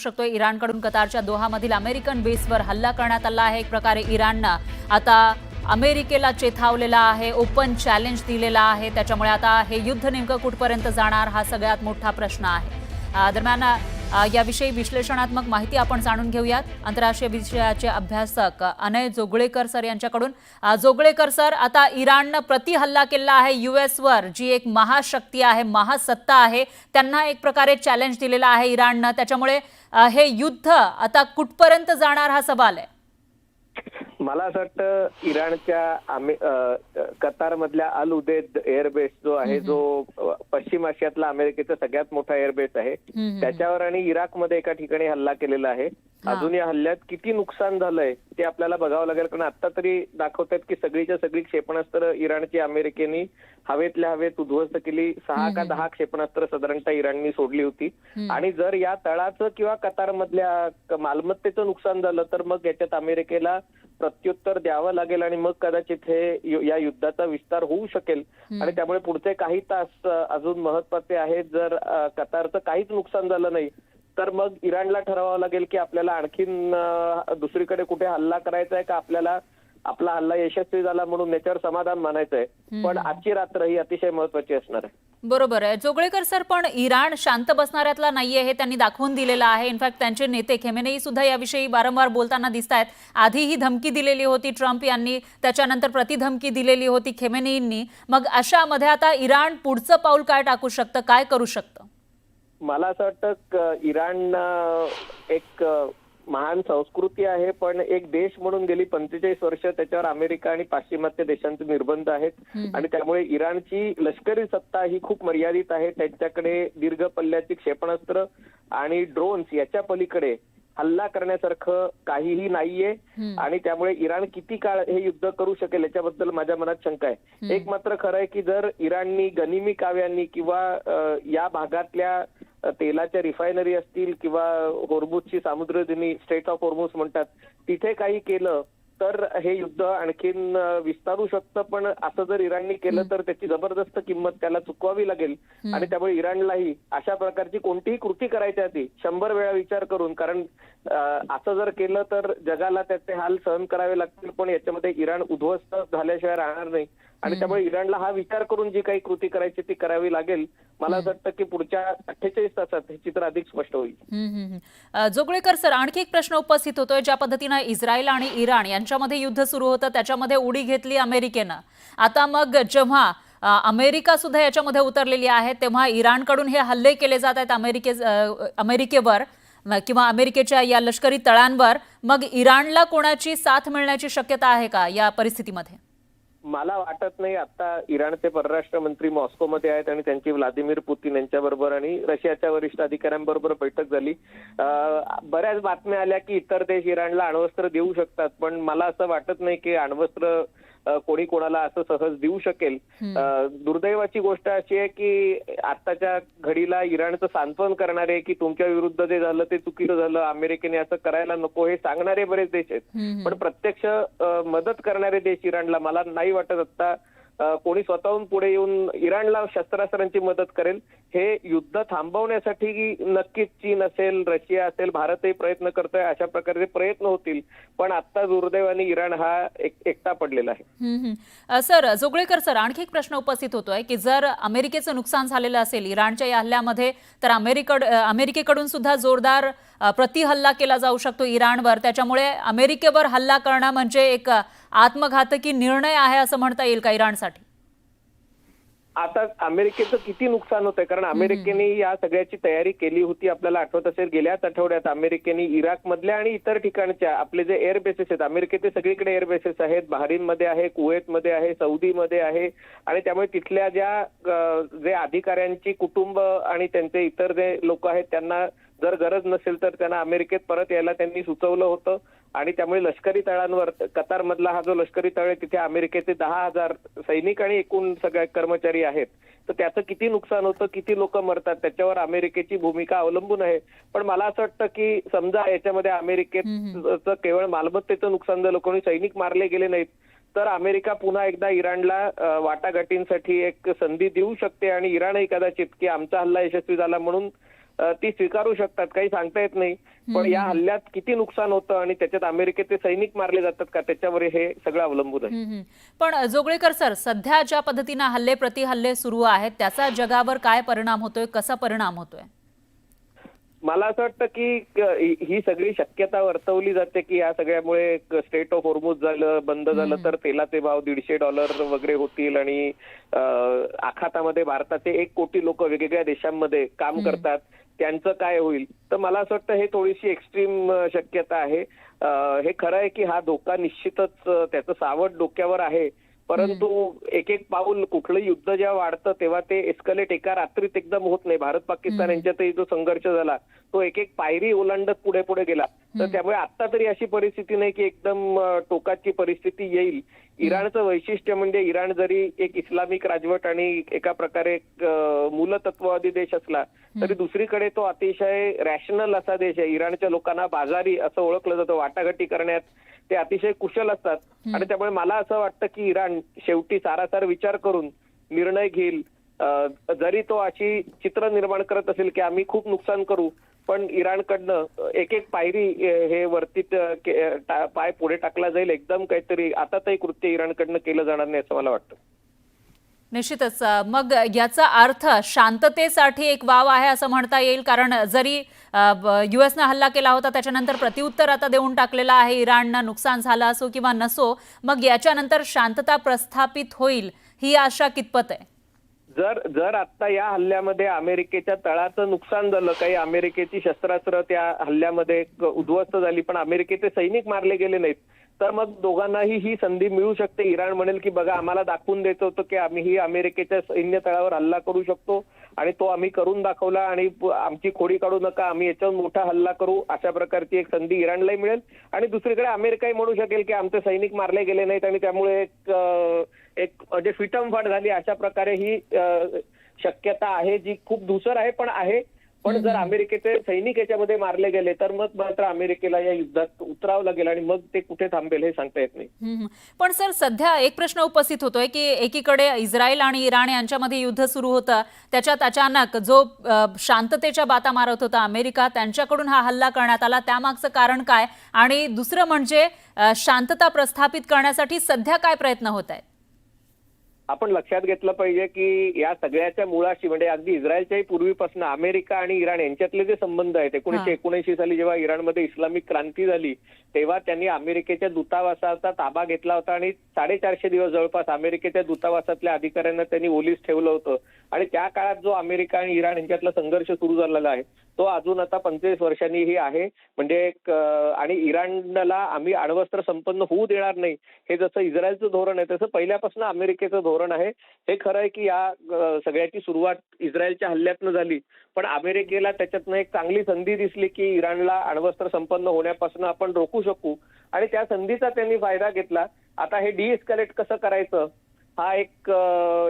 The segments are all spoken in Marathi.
शकतो इराणकडून कतारच्या दोहामधील अमेरिकन बेसवर हल्ला करण्यात आला आहे. एक प्रकारे इराणनं आता अमेरिकेला चेथावलेला आहे ओपन चॅलेंज दिलेला आहे. त्याच्यामुळे आता हे युद्ध नेमकं कुठपर्यंत जाणार हा सगळ्यात मोठा प्रश्न आहे. दरम्यान याविषयी विश्लेषणात्मक माहिती आपण जाणून घेऊयात. आंतरराष्ट्रीय विषयाचे अभ्यासक अनय जोगळेकर सर यांच्याकडून. जोगळेकर सर आता इराणनं प्रति हल्ला केला आहे युएसवर जी एक महाशक्ती आहे महासत्ता आहे त्यांना एक प्रकारे चॅलेंज दिलेला आहे इराणनं. त्याच्यामुळे हे युद्ध आता कुठपर्यंत जाणार हा सवाल आहे? मला असं वाटतं इराणच्या कतार मधल्या अल उदेद एअरबेस जो आहे जो पश्चिम आशियातला अमेरिकेचा सगळ्यात मोठा एअरबेस आहे. त्याच्यावर आणि इराकमध्ये एका ठिकाणी हल्ला केलेला आहे. अजून या हल्ल्यात किती नुकसान झालंय ते आपल्याला बघावं लागेल कारण आता तरी दाखवतात की सगळीच्या सगळी क्षेपणास्त्र इराणची अमेरिकेने हवेतल्या हवेत उद्ध्वस्त केली. सहा का दहा क्षेपणास्त्र साधारणतः इराणनी सोडली होती. आणि जर या तळाचं किंवा कतार मधल्या मालमत्तेचं नुकसान झालं तर मग याच्यात अमेरिकेला प्रत्युत्तर द्यावं लागेल आणि मग कदाचित हे यु- युद्धाचा विस्तार होऊ शकेल. आणि त्यामुळे पुढचे काही तास अजून महत्त्वाचे आहेत. जर कतारचं काहीच नुकसान झालं नाही तर मग इराणला ठरवावं लागेल की आपल्याला आणखीन दुसरीकडे कुठे हल्ला करायचा आहे का? आपल्याला आपला हल्ला यशस्वी झाला म्हणून याच्यावर समाधान मानायचं आहे पण आजची रात्र ही अतिशय महत्वाची असणार आहे. बरोबर आहे. जोगळेकर सर पण इराण शांत बसणाऱ्यातला नाहीये हे त्यांनी दाखवून दिलेलं आहे. इनफॅक्ट त्यांचे नेते खेमेनेई सुद्धा याविषयी वारंवार बोलताना दिसत आहेत आधी ही धमकी दिलेली होती ट्रम्प यांनी त्याच्यानंतर प्रतिधमकी दिलेली होती खेमेनेईंनी. मग अशामध्ये आता इराण पुढचं पाऊल काय टाकू शकतं? काय करू शकतं? मला असं वाटतं इराण एक महान संस्कृती आहे पण एक देश म्हणून गेली पंचेचाळीस वर्ष त्याच्यावर अमेरिका आणि पाश्चिमात्य देशांचे निर्बंध आहेत. आणि त्यामुळे इराणची लष्करी सत्ता ही खूप मर्यादित आहे. त्यांच्याकडे दीर्घ पल्ल्याची क्षेपणास्त्र आणि ड्रोन्स याच्या पलीकडे हल्ला करण्यासारखं काहीही नाहीये. आणि त्यामुळे इराण किती काळ हे युद्ध करू शकेल याच्याबद्दल माझ्या मनात शंका आहे. एक मात्र खरं आहे की जर इराणनी गनिमी काव्यांनी किंवा या भागातल्या तेलाच्या रिफायनरी असतील किंवा होर्मुजची सामुद्रधुनी स्टेट ऑफ होर्मुज म्हणतात तिथे काही केलं तर हे युद्ध आणखीन विस्तारू शकतं. पण असं जर इराणनी केलं तर त्याची जबरदस्त किंमत त्याला चुकवावी लागेल. आणि त्यामुळे इराणलाही अशा प्रकारची कोणतीही कृती करायच्या आधी शंभर वेळा विचार करून. कारण असं जर केलं तर जगाला त्याचे हाल सहन करावे लागतील. पण याच्यामध्ये इराण उद्ध्वस्त झाल्याशिवाय राहणार नाही. आणि त्यामुळे इराणला हा विचार करून जी काही कृती करायची ती करावी लागेल मला असं वाटतं की पुढच्या अठ्ठेचाळीस तासात हे चित्र अधिक स्पष्ट होईल. जोगळेकर सर आणखी एक प्रश्न उपस्थित होतोय ज्या पद्धतीनं इस्रायल आणि इराण यांच्यामध्ये युद्ध सुरू होतं त्याच्यामध्ये उडी घेतली अमेरिकेनं. आता मग जेव्हा अमेरिका सुद्धा याच्यामध्ये उतरलेली आहे तेव्हा इराणकडून हे हल्ले केले जात आहेत अमेरिके अमेरिकेवर किंवा अमेरिकेच्या या लष्करी तळांवर. मग इराणला कोणाची साथ मिळण्याची शक्यता आहे का या परिस्थितीमध्ये? मला वाटत नाही आता इराणचे परराष्ट्र मंत्री मॉस्कोमध्ये आहेत आणि त्यांची व्लादिमीर पुतीन यांच्याबरोबर आणि रशियाच्या वरिष्ठ अधिकाऱ्यांबरोबर बैठक झाली. बऱ्याच बातम्या आल्या की इतर देश इराणला अण्वस्त्र देऊ शकतात पण मला असं वाटत नाही की अण्वस्त्र कोणी कोणाला असं सहज देऊ शकेल. दुर्दैवाची गोष्ट अशी आहे की आताच्या घडीला इराणचं सांत्वन करणारे की तुमच्या विरुद्ध जे झालं ते चुकीचं झालं अमेरिकेने असं करायला नको हे सांगणारे बरेच देश आहेत. पण प्रत्यक्ष मदत करणारे देश इराणला मला नाही वाटत आता कोणी स्वतःहून पुढे येऊन इराणला शस्त्रास्त्रांची मदत करेल हे युद्ध थांबवण्यासाठी नक्कीच चीन असेल रशिया असेल भारतही प्रयत्न करतोय अशा प्रकारचे प्रयत्न होतील. पण आता दुर्दैवाने इराण हा एक एकटा पडलेला आहे. सर जोगळेकर सर आणखी एक प्रश्न उपस्थित होतोय की जर अमेरिकेचं नुकसान झालेलं असेल इराणच्या या हल्ल्यामध्ये तर अमेरिकड अमेरिकेकडून सुद्धा जोरदार अ, प्रतिहल्ला केला जाऊ शकतो इराणवर. त्याच्यामुळे अमेरिकेवर हल्ला करणं म्हणजे एक आत्मघातकी निर्णय आहे असं म्हणता येईल का इराणसाठी? आता अमेरिकेचं किती नुकसान होतंय? कारण अमेरिकेने या सगळ्याची तयारी केली होती आपल्याला आठवत असेल गेल्याच आठवड्यात अमेरिकेने इराक मधल्या आणि इतर ठिकाणच्या आपले जे एअर बेसेस आहेत अमेरिकेचे सगळीकडे एअर बेसेस आहेत. बहारीनमध्ये आहे कुवेतमध्ये आहे सौदीमध्ये आहे. आणि त्यामुळे तिथल्या ज्या जे अधिकाऱ्यांची कुटुंब आणि त्यांचे इतर जे लोक आहेत त्यांना जर गरज नसेल तर त्यांना अमेरिकेत परत यायला त्यांनी सुचवलं होतं. आणि त्यामुळे लष्करी तळांवर कतार मधला हा जो लष्करी तळ आहे तिथे अमेरिकेचे दहा हजार सैनिक आणि एकूण सगळे कर्मचारी आहेत. तर त्याचं किती नुकसान होतं किती लोक मरतात त्याच्यावर अमेरिकेची भूमिका अवलंबून आहे. पण मला असं वाटतं की समजा याच्यामध्ये अमेरिकेचं केवळ मालमत्तेचं नुकसान झालं कोणी सैनिक मारले गेले नाहीत तर अमेरिका पुन्हा एकदा इराणला वाटाघाटींसाठी एक संधी देऊ शकते. आणि इराणही कदाचित की आमचा हल्ला यशस्वी झाला म्हणून ती स्वीकारू शकतात काही सांगता येत नाही. पण या हल्ल्यात किती नुकसान होतं आणि त्याच्यात अमेरिकेचे सैनिक मारले जातात का त्याच्यावर हे सगळं अवलंबून आहे. पण जोगळेकर सर सध्या ज्या पद्धतीनं हल्ले प्रति हल्ले सुरू आहेत त्याचा जगावर काय परिणाम होतोय कसा परिणाम होतोय? मला असं वाटतं की ही सगळी शक्यता वर्तवली जाते की या सगळ्यामुळे स्टेट ऑफ होर्मुज झालं बंद झालं तर तेलाचे भाव दीडशे डॉलर वगैरे होतील आणि आखातामध्ये भारताचे एक कोटी लोक वेगवेगळ्या देशांमध्ये काम करतात. त्यांचं काय होईल? तर मला असं वाटतं हे थोडीशी एक्स्ट्रीम शक्यता आहे. हे खरं आहे की हा धोका निश्चितच त्याचं सावट डोक्यावर आहे. परंतु एक एक पाऊल कुठलं युद्ध जेव्हा वाढतं तेव्हा ते एस्कलेट एका रात्रीत एकदम होत नाही. भारत पाकिस्तान यांच्यातही जो संघर्ष झाला तो एक एक पायरी ओलांडत पुढे पुढे गेला. तर त्यामुळे आता तरी अशी परिस्थिती नाही की एकदम टोकाची परिस्थिती येईल. इराणचं वैशिष्ट्य म्हणजे इराण जरी एक इस्लामिक राजवट आणि एका प्रकारे एक, मूलतत्ववादी देश असला तरी दुसरीकडे तो अतिशय रॅशनल असा देश आहे. इराणच्या लोकांना बाजारी असं ओळखलं जातं. वाटाघाटी करण्यात ते अतिशय कुशल असतात. आणि त्यामुळे मला असं वाटतं की इराण शेवटी सारासार विचार करून निर्णय घेईल. जरी तो अशी चित्र निर्माण करत असेल की आम्ही खूप नुकसान करू पण इराणकडनं एक एक पायरी हे वरती त- पाय पुढे टाकला जाईल. एकदम काहीतरी आता काही कृत्य इराणकडनं केलं जाणार नाही असं मला वाटतं. निश्चितच मग याचा अर्थ शांततेसाठी एक वाव आहे असं म्हणता येईल कारण जरी युएसनं हल्ला केला होता त्याच्यानंतर प्रत्युत्तर आता देऊन टाकलेलं आहे इराणनं नुकसान झालं असो किंवा नसो मग याच्यानंतर शांतता प्रस्थापित होईल ही आशा कितपत आहे? जर जर आता या हल्ल्यामध्ये अमेरिकेच्या तळाचं नुकसान झालं काही अमेरिकेची शस्त्रास्त्र त्या हल्ल्यामध्ये उद्ध्वस्त झाली पण अमेरिकेचे सैनिक मारले गेले नाहीत तर मग दोघांनाही ही संधी मिळू शकते. इराण म्हणेल की बघा आम्हाला दाखवून द्यायचं होतं की आम्ही ही अमेरिकेच्या सैन्य तळावर हल्ला करू शकतो आणि तो आम्ही करून दाखवला आणि आमची खोडी काढू नका आम्ही याच्यावर मोठा हल्ला करू. अशा प्रकारची एक संधी इराणलाही मिळेल. आणि दुसरीकडे अमेरिकाही म्हणू शकेल की आमचे सैनिक मारले गेले नाहीत आणि त्यामुळे एक एक म्हणजे फिटमफाट झाली. अशा प्रकारे ही शक्यता आहे जी खूप धुसर आहे पण आहे. पण जर अमेरिकेचे सैनिक याच्यामध्ये मारले गेले तर मग मात्र अमेरिकेला या युद्धात उतरावं लागेल आणि मग ते कुठे थांबेल हे सांगता येत नाही. पण सर सध्या एक प्रश्न उपस्थित होतोय की एकीकडे इस्रायल आणि इराण यांच्यामध्ये युद्ध सुरू होतं त्याच्यात अचानक जो शांततेच्या बाता मारत होता अमेरिका त्यांच्याकडून हा हल्ला करण्यात आला. त्यामागचं कारण काय? आणि दुसरं म्हणजे शांतता प्रस्थापित करण्यासाठी सध्या काय प्रयत्न होत आहेत? आपण लक्षात घेतलं पाहिजे की या सगळ्याच्या मुळाशी म्हणजे अगदी इस्रायलच्याही पूर्वीपासून अमेरिका आणि इराण यांच्यातले जे संबंध आहेत एकोणीशे एकोणऐंशी साली जेव्हा इराणमध्ये इस्लामिक क्रांती झाली तेव्हा त्यांनी अमेरिकेच्या दूतावासाचा ताबा घेतला होता आणि साडेचारशे दिवस जवळपास अमेरिकेच्या दूतावासातल्या अधिकाऱ्यांना त्यांनी ओलीस ठेवलं होतं. आणि त्या काळात जो अमेरिका आणि इराण यांच्यातला संघर्ष सुरू झालेला आहे तो अजून आता पंचवीस वर्षांनीही आहे. म्हणजे आणि इराणला आम्ही अण्वस्त्र संपन्न होऊ देणार नाही. हे जसं इस्रायलचं धोरण आहे तसं पहिल्यापासून अमेरिकेचं धोरण आहे. हे खरं आहे की या सगळ्याची सुरुवात इस्रायलच्या हल्ल्यातनं झाली. पण अमेरिकेला त्याच्यातनं एक चांगली संधी दिसली की इराणला अण्वस्त्र संपन्न होण्यापासून आपण रोखू शकू. आणि त्या संधीचा त्यांनी फायदा घेतला. आता हे डिएस्कलेट कसं करायचं? हा एक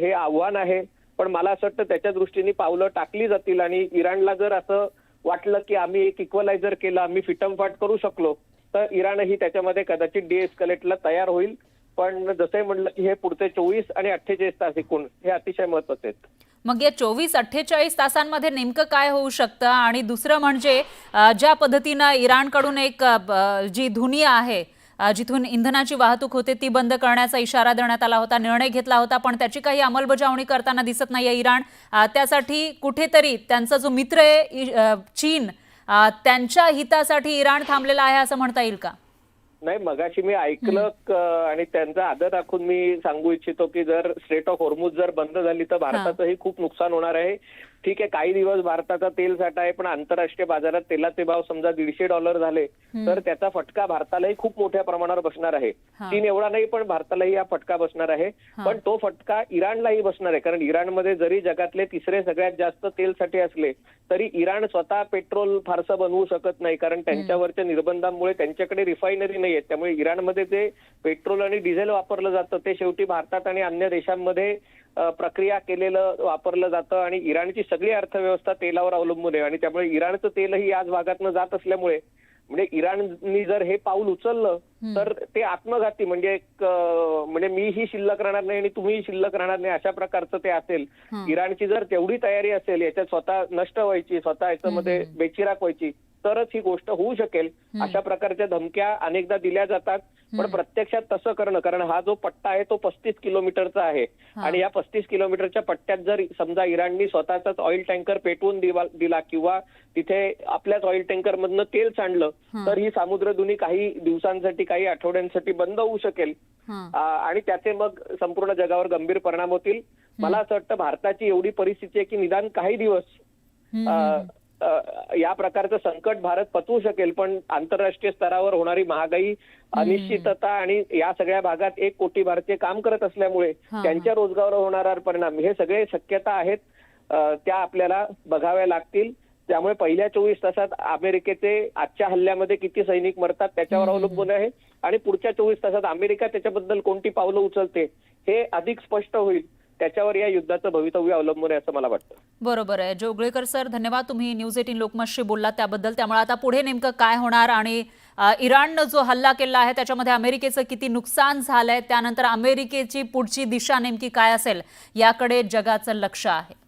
हे आव्हान आहे. पण मला असं वाटतं त्याच्या दृष्टीने पावलं टाकली जातील आणि इराणला जर असं वाटलं की आम्ही एक इक्वलायझर केलं आम्ही फिटमफाट करू शकलो तर इराणही त्याच्यामध्ये कदाचित डिएस्कलेटला तयार होईल. पण जसं म्हटलं की हे पुढचे चोवीस आणि अठ्ठेचाळीस तास एकूण हे अतिशय महत्त्वाचे आहेत. मग या चोवीस अठ्ठेचाळीस तासांमध्ये नेमकं काय होऊ शकतं? आणि दुसरं म्हणजे ज्या पद्धतीनं इराणकडून एक जी धुनी आहे जिथून इंधनाची वाहतूक होते ती बंद करण्याचा इशारा देण्यात आला होता निर्णय घेतला होता पण त्याची काही अंमलबजावणी करताना दिसत नाहीये इराण. त्यासाठी कुठेतरी त्यांचा जो मित्र आहे चीन त्यांच्या हितासाठी इराण थांबलेला आहे असं म्हणता येईल का? नाही मगाशी मी ऐकलं आणि त्यांचा आदर राखून मी सांगू इच्छितो की जर स्ट्रेट ऑफ होर्मुज जर बंद झाली तर भारताचंही खूप नुकसान होणार आहे. ठीक आहे काही दिवस भारताचा तेल साठा आहे पण आंतरराष्ट्रीय बाजारात तेलाचे भाव समजा दीडशे डॉलर झाले तर त्याचा फटका भारतालाही खूप मोठ्या प्रमाणावर बसणार आहे. चीन एवढा नाही पण भारतालाही हा फटका बसणार आहे. पण तो फटका इराणलाही बसणार आहे कारण इराणमध्ये जरी जगातले तिसरे सगळ्यात जास्त तेल साठे असले तरी इराण स्वतः पेट्रोल फारसं बनवू शकत नाही कारण त्यांच्यावरच्या निर्बंधांमुळे त्यांच्याकडे रिफायनरी नाही आहेत. त्यामुळे इराणमध्ये जे पेट्रोल आणि डिझेल वापरलं जातं ते शेवटी भारतात आणि अन्य देशांमध्ये प्रक्रिया केलेलं वापरलं जातं आणि इराणची सगळी अर्थव्यवस्था तेलावर अवलंबून आहे आणि त्यामुळे इराणचं तेलही याच भागातनं जात असल्यामुळे म्हणजे इराणनी जर हे पाऊल उचललं तर ते आत्मघाती म्हणजे एक म्हणजे मीही शिल्लक राहणार नाही आणि तुम्हीही शिल्लक राहणार नाही अशा प्रकारचं ते असेल. इराणची जर तेवढी तयारी असेल याच्यात स्वतः नष्ट व्हायची स्वतः याच्यामध्ये बेचिराक व्हायची तरच ही गोष्ट होऊ शकेल. अशा प्रकारच्या धमक्या अनेकदा दिल्या जातात. पण प्रत्यक्षात तसं करणं कारण हा जो पट्टा आहे तो पस्तीस किलोमीटरचा आहे. आणि या पस्तीस किलोमीटरच्या पट्ट्यात जर समजा इराणनी स्वतःचाच ऑइल टँकर पेटवून दिला किंवा तिथे आपल्याच ऑइल टँकर मधनं तेल सांडलं तर ही सामुद्रधुनी काही दिवसांसाठी काही आठवड्यांसाठी बंद होऊ शकेल. आणि त्याचे मग संपूर्ण जगावर गंभीर परिणाम होतील. मला असं वाटतं भारताची एवढी परिस्थिती आहे की निदान काही दिवस या प्रकारचं संकट भारत पचवू शकेल पण आंतरराष्ट्रीय स्तरावर होणारी महागाई अनिश्चितता आणि या सगळ्या भागात एक कोटी भारतीय काम करत असल्यामुळे त्यांच्या रोजगारावर होणारा परिणाम हे सगळे शक्यता आहेत त्या आपल्याला बघाव्या लागतील. त्यामुळे पहिल्या चोवीस तासात अमेरिकेचे आजच्या हल्ल्यामध्ये किती सैनिक मरतात त्याच्यावर अवलंबून आहे. आणि पुढच्या चोवीस तासात अमेरिका त्याच्याबद्दल कोणती पावलं उचलते हे अधिक स्पष्ट होईल. त्याच्यावर या युद्धाचं भवितव्य अवलंबून आहे असं मला वाटतं. बरोबर आहे. जोगळेकर सर धन्यवाद. तुम्ही न्यूज एटीन लोकमतशी बोललात त्याबद्दल. त्यामुळे आता पुढे नेमकं काय होणार आणि इराणनं जो हल्ला केला आहे त्याच्यामध्ये अमेरिकेचं किती नुकसान झालंय त्यानंतर अमेरिकेची पुढची दिशा नेमकी काय असेल याकडे जगाचं लक्ष आहे.